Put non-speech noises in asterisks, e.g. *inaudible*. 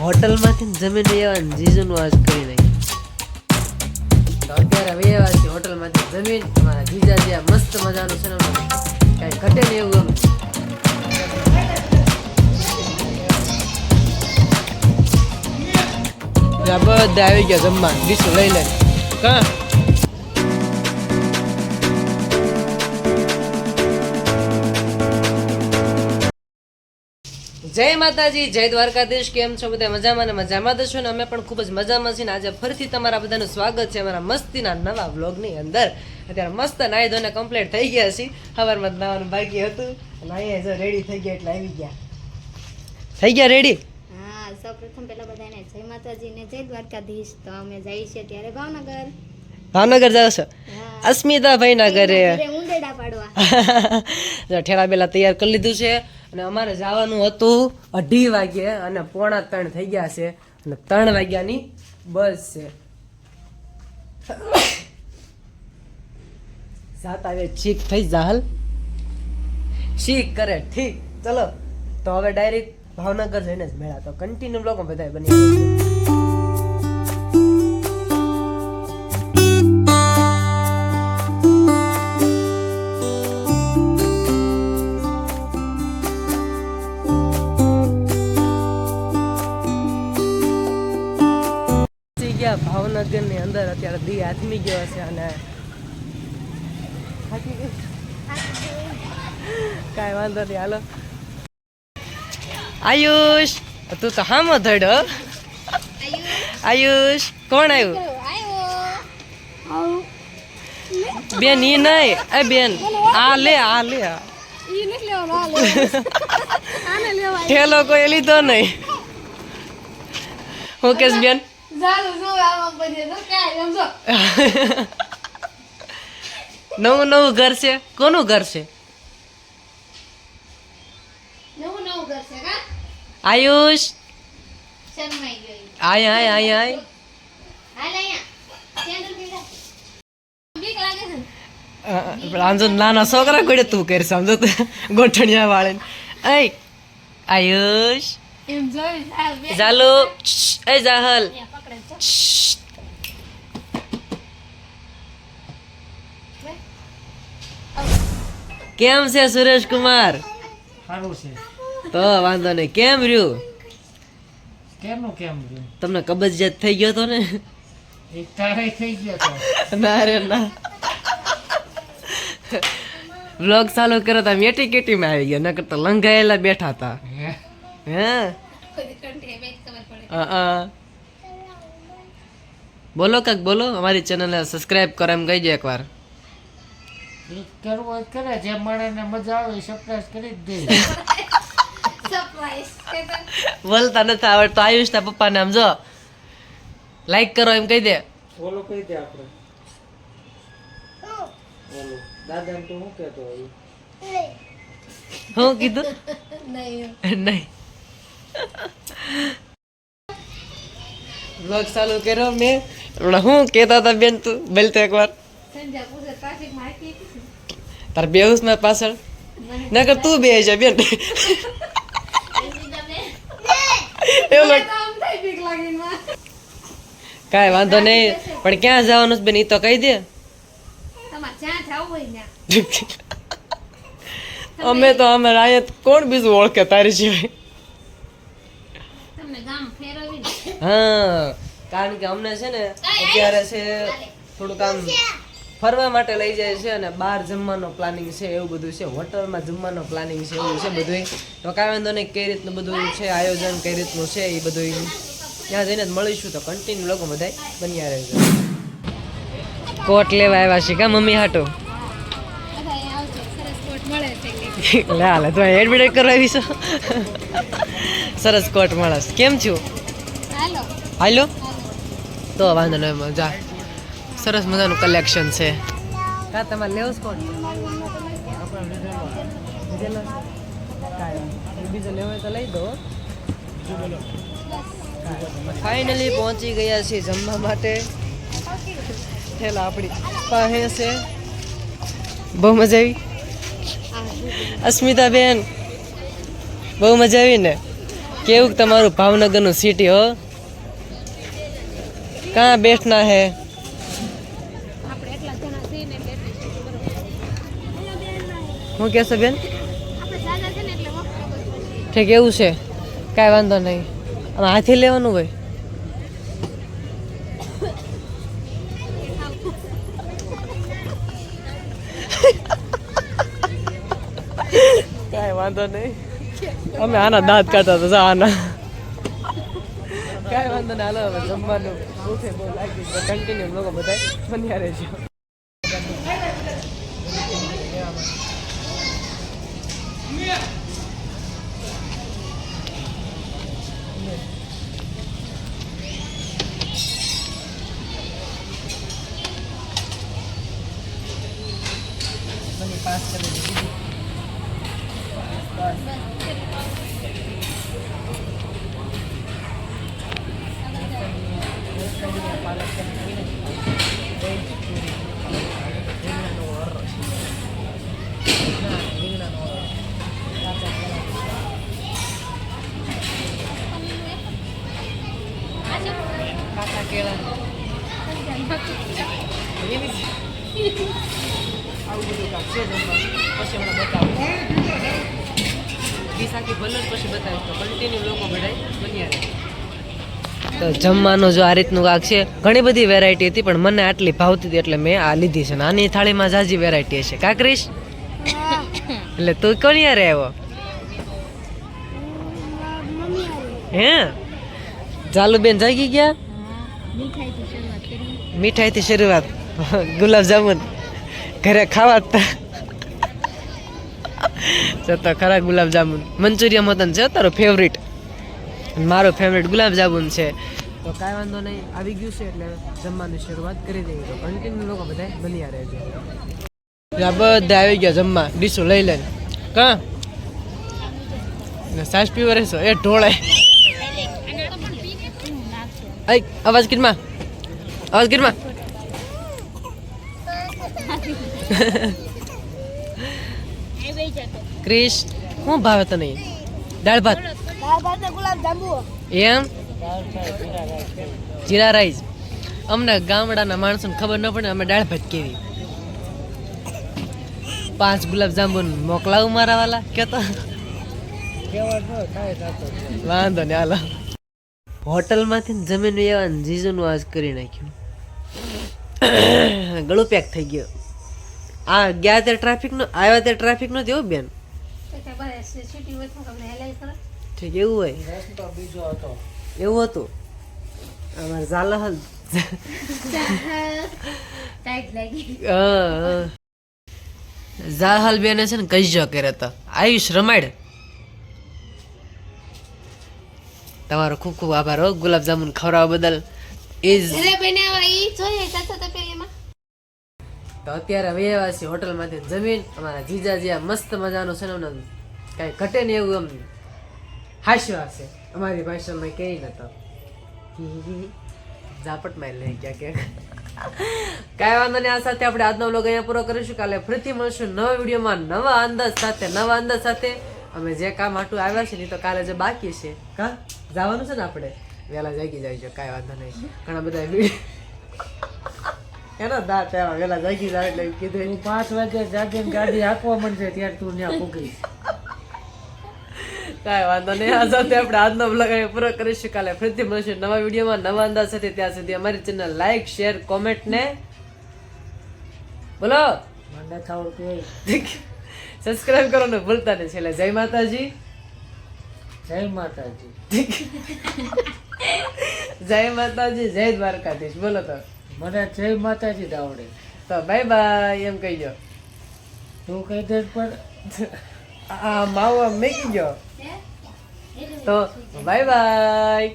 હોટલમાંથી જમીન આવ્યા જીજુનું વાસ કરી નાખી તો અત્યારે હવે એવા છે હોટલમાંથી જમીન મારા જીજાજી આ મસ્ત મજાનું છે ને કાંઈ ઘટે ને એવું એમ. બધા આવી ગયા જમવા ડીશ લઈ લે. કા જય માતાજી જય દ્વારકાધીશ કેમ છો બધા? મજામાં ને મજામાં તો છો ને? અમે પણ ખૂબ જ મજામાં છીએ ને આજે ફરીથી તમારા બધાનું સ્વાગત છે અમારા મસ્તીના નવા વ્લોગની અંદર. અત્યારે મસ્ત નાહી ધોને કમ્પ્લીટ થઈ ગયા છીએ. સવારમાં નાવાનું બાકી હતું અને અહીંયા જો રેડી થઈ ગયા એટલે આવી ગયા. થઈ ગયા રેડી હા સૌપ્રથમ પેલા બધાને જય માતાજી ને જય દ્વારકાધીશ. તો અમે જઈએ છીએ ત્યારે ભાવનગર. ભાવનગર જાવ છો? અસ્મિતાભાઈ ના ઘરે. *laughs* ઠેલા બેલા તૈયાર કરી લીધું છે. અને અમારે જવાનું હતું અઢી વાગે અને પોણા ત્રણ થઈ ગયા છે. અને ત્રણ વાગ્યાની બસ છે. સાત આવે ચીક થઈ જાહલ ચીક કરે, ઠીક. ચલો. તો હવે ડાયરેક્ટ ભાવનગર જઈને જ મેળા તો કન્ટિન્યુ લોકો બધા બની ગયા અંદર અત્યારે દી આથમી ગયો હશે અને કાંઈ વાંધો નહીં હાલો. આયુષ તું તો હામો ધડો આયુષ કોણ આવ્યું બેન ઈ નહીં એ બેન આ લે આ લે આ. *laughs* ઠેલો કોઈ લીધો નહીં. હું કેસ બેન? *laughs* નવું નવું ઘર છે? કોનું ઘર છે? આયુષ? આય આય આય આય. હાલ અહીંયા. સેન્ડલ પીડા બીક લાગે છે ને? આમ જો નાના છોકરા ગોડે તું કરી સમજો તો. ગોઠણિયા વાળે અય આયુષ. ચાલો એ જાહલ અહીંયા કેમ છે સુરેશ કુમાર? સારું છે. તો વાંધો નહીં. કેમ રહ્યું? કેમનું કેમ રહ્યું? તમને કબજિયાત થઈ ગયો તો ને? એક તારે થઈ ગયો તો. ના રે ના. વ્લોગ ચાલુ કર્યો તા મેટી કેટીમાં આવી ગયા નકર તો લંઘાયેલા બેઠા હતા. હે? હા? કોઈ કંઠે બે ખબર પડે અ અ. બોલો કાક બોલો. અમારી ચેનલને સબસ્ક્રાઇબ કરો એમ કહી દે એકવાર. કરવું કરે જે માણસને મજા આવે સરપ્રાઈઝ કરી જ દે. બોલતા નથી આવડતું. આયુષના પપ્પાને આમ જો. લાઈક કરો એમ કહી દે. બોલો કહી દે આપણે. ઓલો દાદાને તો હું કહેતો હોય. હું કીધું? *laughs* નહીં. નહીં. વ્લોગ ચાલુ કર્યો મેં. હમણાં શું કહેતા હતા બેન તું એકવાર. હતી કે શું? તાર બેહુસ મારી પાછળ. નકર તું બે. છે બેન કાંઈ વાંધો નહીં. પણ ક્યાં જવાનું છે બેન? એ તો કહી દે. અમે તો અમે અહીંયા કોણ બીજું ઓળખે તારી સિવાય? હા કારણ કે અમને છે ને અત્યારે છે થોડુંક આમ ફરવા માટે લઈ જાય છે અને બહાર જમવાનો પ્લાનિંગ છે એવું બધું છે. હોટલમાં જમવાનો પ્લાનિંગ છે એવું છે બધું તો કાંઈ વાંધો નહીં કઈ રીતનું બધું છે આયોજન કઈ રીતનું છે એ બધું ત્યાં જઈને જ મળીશું તો કન્ટિન્યુ લોકો બધા બન્યા રહેશે કોટ લેવા આવ્યા છે કા મમ્મી હાટો? મળે લે હાલે તો એડમિટ કરાવી છો સરસ કોટ મળસ કેમ છું? હાલો. તો વાંધો નહીં મજા સરસ મજાનું કલેક્શન છે. કા, તમારે લેવું કોણ? બીજો લેવો તો લઈ દો ફાઇનલી પહોંચી ગયા છીએ જમવા માટે. થેલા આપણી પાસે છે. બહુ મજા આવી. અસ્મિતા બેન બહુ મજા આવી ને? કેવું તમારું ભાવનગરનું સિટી હો? કાં બેસના બરોબર. હું કેસો બેન? ઠીક એવું છે. કાંઈ વાંધો નહીં. અને હાથી લેવાનું ભાઈ *laughs* કાંઈ વાંધો નહીં. અમે આના દાંત કાઢતા હતા આના. કાંઈ વાંધો ના હાલો જમવાનું. ભૂખે બહુ લાગી કન્ટિન્યુ લોકો બધા બન્યા રહેજો. કેળા. છે તો કન્ટિન્યુ જમવાનું જો આ રીતનું કાંક છે, ઘણી બધી વેરાયટી હતી, પણ મને આટલી ભાવતી હતી એટલે મેં આ લીધી છે. નાની થાળીમાં જાજી વેરાયટી હશે. કાકરીશ એટલે તું કોની યારે આવ્યો? હે? જાલુબેન જાગી ગયા? શરૂઆત કરી. શરૂઆત. ગુલાબ જામુન. ઘરે ખાવા જ. તા જતો ખરા ગુલાબ જામુન. મંચુરિયન મતન છે તારો ફેવરિટ મારો ફેવરિટ ગુલાબ જામુન છે. તો કાંઈ વાંધો નહીં, આવી ગયું છે એટલે જમવાની શરૂઆત કરી દઈએ. તો કન્ટિન્યુ લોકો બધા બન્યા રહેજો. બધા આવી ગયા જમવા. ડીશો લઈ લઈને. કાં? સાસ પીવા રહેશો? એ ઢોળાય. આઈ અવાજ કિરમાં અવાજ કિરમાં ક્રિશ શું ભાવે તને દાળ ભાત એમ જીરા રાઈસ અમને ગામડાના માણસોને ખબર ન પડે અમે દાળ ભાત કેવી પાંચ ગુલાબ જાંબુ મોકલાવું મારા વાલા કેતો વાંધો ને હાલો હોટલમાંથી જમીન એવા જીજુનું આજ કરી નાખ્યું. ગળું પેક થઈ ગયો. આ ગયા ત્યારે ટ્રાફિક નો આવ્યા ત્યારે ટ્રાફિક નો થયો બેન. ઠીક એવું હોય. એવું હતું. અમારે ઝાલા હલ. ઝાહલ બેને છે ને કજ્જો કર્યા હતા આયુષ રમાડ. તમારો ખૂબ ખૂબ આભાર હો. ગુલાબજામુન ખવડાવવા બદલ. ઇઝ તો પેલીમાં તો અત્યારે વ્યવાસી હોટલમાંથી જમીન. અમારા જીજાજી આ મસ્ત મજાનું છે ને કાંઈ ઘટે ને એવું એમ. હાસ્ય હશે. અમારી ભાષામાં કહી નતો *laughs* ઝાપટ મારી લઈ ગયા કે કાંઈ વાંધો નહીં આ સાથે આપણે આજનો વ્લોગ અહીંયા પૂરો કરીશું. કાલે ફરીથી મળશું નવા વિડીયોમાં નવા અંદાજ સાથે નવા અંદાજ સાથે. અમે જે કામ આટલું આવ્યા છે ને તો કાલે જે બાકી છે. કા? જવાનું છે ને આપણે? વહેલા જાગી જાય કાંઈ વાંધો નહીં. ઘણા બધા એના દા દાંત એવા વહેલા જાગી જાય એટલે કીધું હું પાંચ વાગે જાગીને ગાડી હાંકવા મળશે ત્યારે તું ત્યાં પૂગીશ કાંઈ વાંધો નહીં. આ સાથે આપણે આજનો બ્લોગ અહીં પૂરો કરીશું. કાલે ફરીથી મળશું નવા વિડીયોમાં. નવા અંદાજ સાથે ત્યાં સુધી અમારી ચેનલ લાઈક શેર કોમેન્ટ ને બોલો. મને ખાવડતું કરો સબસ્ક્રાઇબ કરવાનું ભૂલતા નહીં. છેલ્લે જય માતાજી. જય માતાજી. *laughs* જય માતાજી જય દ્વારકાધીશ. બોલો તો. મને જય માતાજી જ આવડે. તો બાય બાય એમ કહી દો તું કહી દે પણ આ માવો મેકી ગયો તો બાય બાય.